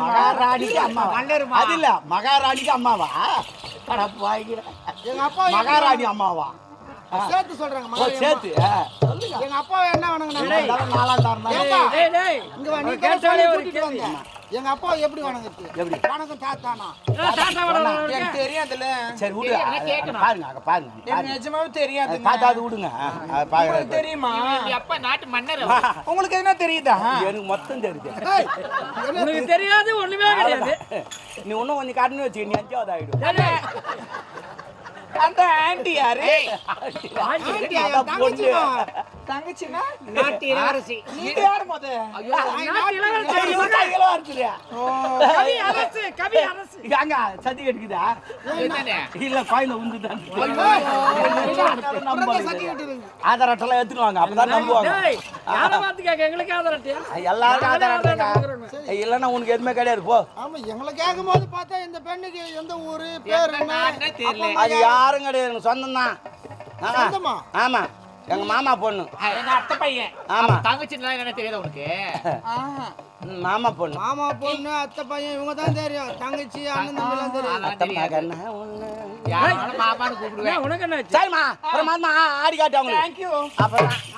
மகாராணிக்கு அம்மாவா? அது இல்ல மகாராணிக்கு அம்மாவா? மகாராணி அம்மாவா? சேர்த்து சொல்றாங்க சேர்த்து. எங்க அப்பா என்ன வணங்குனாங்க எல்லாரும் நாலாம் தாரம். இங்க வா, நீ அவன் எங்க அப்பா எப்படி வணங்குறது? எப்படி? வணக்கம் தாத்தானா? எனக்கு தெரியாதுல்ல. சரி விடு. பாருங்க அத பாருங்க எனக்கு. நிஜமாவே தெரியாது பார்த்தா அது விடுங்க. பாருங்க. தெரியுமா? அப்பா நாட்டு மன்னர் உங்களுக்கு என்ன தெரியுதா? எனக்கு மொத்தம் தெரியுது. உனக்கு தெரியாது ஒண்ணுமே கிடையாது. நீ இன்னும் கொஞ்சம் கடன் வச்சு நீ அஞ்சாவது ஆயிடும். அந்த ஆண்டி யாரு ஆண்டி, பொண்ணு. தங்கச்சினா நாட்டு இளவரசி. நீங்க யாரு முத? ஐயோ நாட்டு இளவரசி. சரி, இவன் கையில வருதுடா. கவி அரசு கவி அரசு. ஏங்க, சதி கட்டுக்குதா? இல்ல, கோயில்ல உந்துதான். ஆதார் அட்டைலாம் எடுத்துன்னு வாங்க, அப்பதான் நம்புவாங்க. டேய் யாரை பார்த்து கேட்க எங்களுக்கு ஆதரட்டியா எல்லாருக்கும் ஆதார் அட்டைங்க. இல்லைன்னா உனக்கு எதுவுமே கிடையாது போ. ஆமா எங்களை கேட்கும் போது பார்த்தா இந்த பெண்ணுக்கு எந்த ஊரு பேர் என்ன? அது யாரும் கிடையாது சொந்தம்? தான்? ஆமா. எங்க மாமா பொண்ணு. எங்க அத்தை பையன். ஆமா. தங்கச்சி என்ன தெரியாது உனக்கு? மாமா பொண்ணு. மாமா பொண்ணு அத்தை பையன் இவங்க தான் தெரியும். தங்கச்சி அண்ணன் தம்பி எல்லாம் தெரியும். அத்தை மகனா ஒண்ணு. யாரும் மாமான்னு கூப்பிடுவேன். சரிம்மா அப்புறம் மாமா ஆடி காட்டு அவங்களுக்கு தேங்க்யூ அப்புறம்